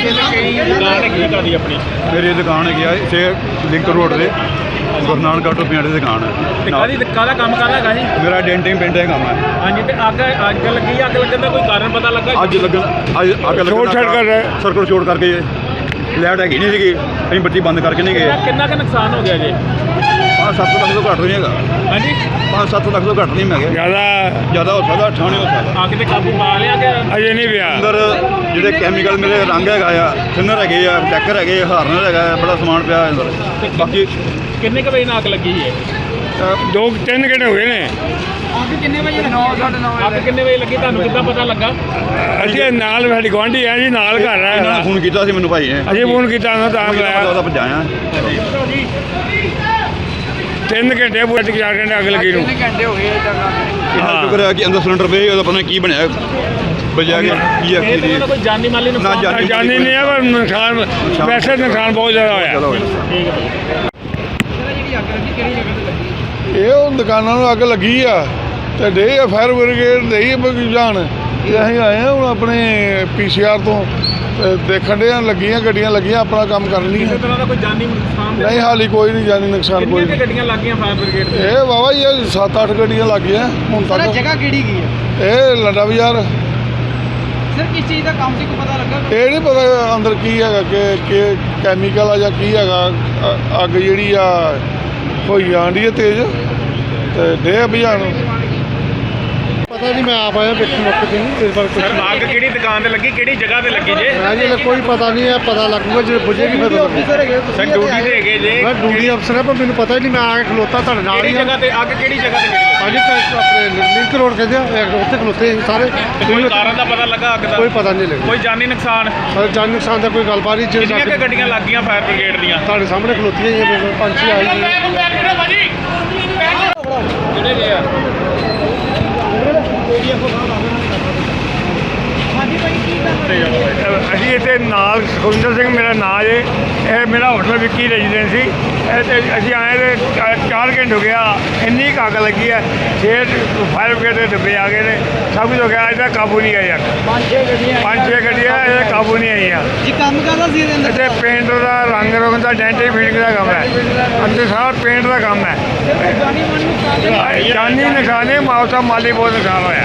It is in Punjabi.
ਦੁਕਾਨ ਹੈਗੀ ਕਾਦੀ ਆਪਣੀ? ਮੇਰੀ ਦੁਕਾਨ ਹੈਗੀ ਆ ਇੱਥੇ ਲਿੰਕ ਰੋਡ ਤੇ। ਗੁਰੂ ਨਾਨਕ ਆਟੋ ਪਿੰਡ ਦੀ ਦੁਕਾਨ ਹੈ ਕਾਦੀ ਕਾਹਦਾ ਕੰਮ ਕਾਹਦਾ ਹੈਗਾ ਜੀ? ਮੇਰਾ ਡੈਂਟਿੰਗ ਪਿੰਡ ਦਾ ਕੰਮ ਹੈ ਹਾਂਜੀ ਤੇ ਅੱਗ ਅੱਗ ਲੱਗੀ ਅੱਗ ਲੱਗਣ ਦਾ ਕੋਈ ਕਾਰਨ ਪਤਾ ਲੱਗਾ ਅੱਜ ਲੱਗਣ ਅੱਜ ਅੱਗ ਲੱਗਣ ਸਰਕਟ ਸ਼ੋਰਟ ਕਰਕੇ ਲਾਈਟ ਹੈਗੀ ਨਹੀਂ ਸੀਗੀ ਅਸੀਂ ਬੱਤੀ ਬੰਦ ਕਰਕੇ ਨਹੀਂ ਗਏ। ਕਿੰਨਾ- ਕਿੰਨਾ ਕੁ ਨੁਕਸਾਨ ਹੋ ਗਿਆ ਜੀ? 5-7 ਲੱਖ ਤੋਂ ਘੱਟ ਨਹੀਂ ਹੈਗਾ। ਹਾਂਜੀ? 5-7 ਲੱਖ ਤੋਂ ਘੱਟ ਨਹੀਂ ਹੈਗਾ ਜ਼ਿਆਦਾ। ਜ਼ਿਆਦਾ ਹੋ ਸਕਦਾ ਅੱਠਾਂ ਨਹੀਂ ਹੋ ਸਕਦਾ। ਅੱਗ ਤੇ ਕਾਬੂ ਪਾ ਲਿਆ ਕਿ ਅਜੇ ਨਹੀਂ ਪਿਆ। ਅੰਦਰ ਜਿਹੜੇ ਕੈਮੀਕਲ ਮੇਰੇ ਰੰਗ ਹੈਗਾ ਆ ਥਿਨਰ ਹੈਗੇ ਆ ਡੈਕਰ ਹੈਗੇ ਆ ਹਾਰਨਰ ਹੈਗਾ ਆ, ਬੜਾ ਸਮਾਨ ਪਿਆ ਅੰਦਰ। ਬਾਕੀ ਕਿੰਨੇ ਕੁ ਵਜੇ ਨਾਲ ਅੱਗ ਲੱਗੀ ਹੈ ਦੋ ਤਿੰਨ ਘੰਟੇ ਹੋ ਗਏ ਨੇ। ਅੱਗ ਕਿੰਨੇ ਵਜੇ ਲੱਗੀ? ਤੁਹਾਨੂੰ ਕਿੱਦਾਂ ਪਤਾ ਲੱਗਾ? ਅਸੀਂ ਨਾਲ ਸਾਡੀ ਗੁਆਂਢੀ ਆ ਜੀ ਨਾਲ ਘਰ ਇਹਨਾਂ ਨੇ ਹੈ ਫੋਨ ਕੀਤਾ ਸੀ ਮੈਨੂੰ ਭਾਈ ਨੇ ਅਸੀਂ ਫੋਨ ਕੀਤਾ ਉਹਨਾਂ ਤਾਂ ਮੈਂ ਬੁਲਾਇਆ। ਉਹਦਾ ਭਜਾਇਆ ਤਿੰਨ ਘੰਟੇ ਪੂਰੇ ਚਾਰ ਘੰਟੇ ਅੱਗ ਲੱਗੀ ਨੂੰ। ਇਹਨਾਂ ਹਾਂ। ਸ਼ੁਕਰ ਹੈ ਕਿ ਅੰਦਰ ਸਿਲੰਡਰ ਪਏ ਉਹਦਾ ਪਤਾ ਨਹੀਂ ਕੀ ਬਣਿਆ। ਬਜਿਆ ਗਿਆ ਕੀ ਆ ਇਹ ਕੀ ਤਾਂ ਨਹੀਂ। ਉਹਦਾ ਕੋਈ ਜਾਨੀ ਮਾਲੀ ਨਾ ਨੁਕਸਾਨ ਜਾਨੀ- ਜਾਨੀ ਨਹੀਂ ਹੈ ਪਰ ਨੁਕਸਾਨ ਵੈਸੇ ਨੁਕਸਾਨ ਬਹੁਤ ਜ਼ਿਆਦਾ ਹੋਇਆ। ਠੀਕ ਹੈ। ਇਹ ਉਹ ਦੁਕਾਨਾਂ ਨੂੰ ਅੱਗ ਲੱਗੀ ਆ। ਤੇ ਡੇ ਆ ਫਾਇਰ ਬ੍ਰਿਗੇਡ ਦੇਈ ਬਗੀਜਾਨ ਇਹ ਅਸੀਂ ਆਏ ਆ ਹੁਣ ਆਪਣੇ ਪੀਸੀਆਰ ਤੋਂ ਦੇਖਣ ਦੇ ਆ ਲੱਗੀਆਂ ਗੱਡੀਆਂ ਲੱਗੀਆਂ ਆਪਣਾ ਕੰਮ ਕਰਨ ਲਈ ਕਿਸੇ ਤਰ੍ਹਾਂ ਦਾ ਕੋਈ ਜਾਨੀ ਨੁਕਸਾਨ ਤੇ- ਨਹੀਂ ਹਾਲੀ ਕੋਈ ਨਹੀਂ ਜਾਨੀ ਨੁਕਸਾਨ ਕੋਈ ਕਿੰਨੀਆਂ ਗੱਡੀਆਂ ਲੱਗੀਆਂ ਫਾਇਰ ਬ੍ਰਿਗੇਡ ਤੇ? ਇਹ ਵਾਵਾ ਹੀ 7-8 ਗੱਡੀਆਂ ਲੱਗੀਆਂ ਹੁਣ ਤੱਕ। ਜਗ੍ਹਾ ਕਿਹੜੀ ਗਈ ਹੈ ਇਹ ਲੰਡਾ ਬਾਜ਼ਾਰ। ਸਰ ਕਿਸ ਚੀਜ਼ ਦਾ ਕੰਮ ਸੀ ਕੋ ਪਤਾ ਲੱਗਾ? ਇਹ ਨਹੀਂ ਪਤਾ ਅੰਦਰ ਕੀ ਹੈਗਾ ਕਿ ਕਿ ਕੈਮੀਕਲ ਆ ਜਾਂ ਕੀ ਹੈਗਾ ਅੱਗ ਜਿਹੜੀ ਆ ਹੋਈ ਆਂਡੀ ਹੈ ਤੇਜ਼। ਤੇ ਡੇ ਬੁਝਾਉਣ ਪਤਾ ਨਹੀਂ ਮੈਂ ਆਪ ਆਇਆ ਵੇਖਣ ਮੌਕੇ ਤੇ ਨਹੀਂ ਇਸ ਬਾਰੇ ਕੁਝ ਸਰ ਅੱਗ ਕਿਹੜੀ ਦੁਕਾਨ ਤੇ ਲੱਗੀ ਕਿਹੜੀ ਜਗ੍ਹਾ ਤੇ ਲੱਗੀ ਜੇ? ਰਾਜੇ ਦਾ ਕੋਈ ਪਤਾ ਨਹੀਂ ਹੈ ਪਤਾ ਲੱਗੂਗਾ ਜੇ ਬੁਝੇਗੀ ਫਿਰ ਹੈਗੇ ਸਰ ਡਿਊਟੀ ਤੇ ਹੈਗੇ ਜੇ। ਮੈਂ ਡਿਊਟੀ ਅਫਸਰ ਹਾਂ ਪਰ ਮੈਨੂੰ ਪਤਾ ਹੀ ਨਹੀਂ ਮੈਂ ਆ ਕੇ ਖਲੋਤਾ ਤੁਹਾਡੇ ਨਾਲ ਕਿਹੜੀ ਹੀ। ਜਗ੍ਹਾ ਤੇ ਅੱਗ ਕਿਹੜੀ ਜਗ੍ਹਾ ਤੇ ਲੱਗੀ? ਹਾਂਜੀ ਤਾਂ ਆਪਣੇ ਲਿੰਕ ਰੋਡ ਕਹਿੰਦੇ ਆ ਇਹ ਉੱਥੇ ਖਲੋਤੇ ਸੀ ਸਾਰੇ। ਕੋਈ ਕਾਰਨ ਦਾ ਪਤਾ ਲੱਗਾ ਅੱਗ ਦਾ? ਕੋਈ ਪਤਾ ਨਹੀਂ ਲੱਗਿਆ। ਕੋਈ ਜਾਨੀ ਨੁਕਸਾਨ? ਪਰ ਜਾਨ ਨੁਕਸਾਨ ਦਾ ਕੋਈ ਗੱਲਬਾਤ ਨਹੀਂ ਕਿੰਨੀਆਂ ਕੁ ਜਿਹੜੇ ਗੱਡੀਆਂ ਲੱਗੀਆਂ ਫਾਇਰ ਬ੍ਰਿਗੇਡ ਦੀਆਂ? ਤੁਹਾਡੇ ਸਾਹਮਣੇ ਖਲੋਤੀਆਂ ਹੀ ਆ, ਪੰਜ ਛੇ ਆਈ ਜੀ ਕਿਹੜੇ ਗਏ ਆ ਅਸੀਂ ਇੱਥੇ ਨਾਲ ਸੁਖਿੰਦਰ ਸਿੰਘ ਮੇਰਾ ਨਾਂ ਜੇ। ਇਹ ਮੇਰਾ ਹੋਟਲ ਵਿੱਕੀ ਰੈਜ਼ੀਡੈਂਸੀ ਇਹ ਤੇ ਅਸੀਂ ਆਏ ਤੇ ਚਾ- ਚਾਰ ਘੰਟੇ ਹੋ ਗਿਆ ਇੰਨੀ ਕੁ ਅੱਗ ਲੱਗੀ ਹੈ ਛੇ ਫਾਇਰ ਬ੍ਰਿਗੇਡ ਦੇ ਡੱਬੇ ਆ ਗਏ ਨੇ। ਸਭ ਕੁਝ ਹੋ ਗਿਆ। ਇਹਦਾ ਕਾਬੂ ਨਹੀਂ ਆਇਆ ਪੰਜ ਛੇ ਗੱਡੀਆਂ ਪੰਜ ਛੇ ਗੱਡੀਆਂ ਕਾਬੂ ਨਹੀਂ ਆਈਆਂ। ਜੀ ਕੰਮ ਕਰਦਾ ਸੀ ਇਹਦੇ ਅੰਦਰ? ਇੱਥੇ ਪੇਂਟ ਦਾ ਰੰਗ ਰੋਗਨ ਦਾ ਡੈਂਟਿੰਗ ਫਿਟਿੰਗ ਦਾ ਕੰਮ ਹੈ। ਅੰਦਰ ਸਾਰਾ ਪੇਂਟ ਦਾ ਕੰਮ ਹੈ। ਜਾਨੀ ਹੈ ਮਾਉਸਾ ਮਾਲੀ ਬਹੁਤ ਨੁਕਸਾਨ ਹੋਇਆ।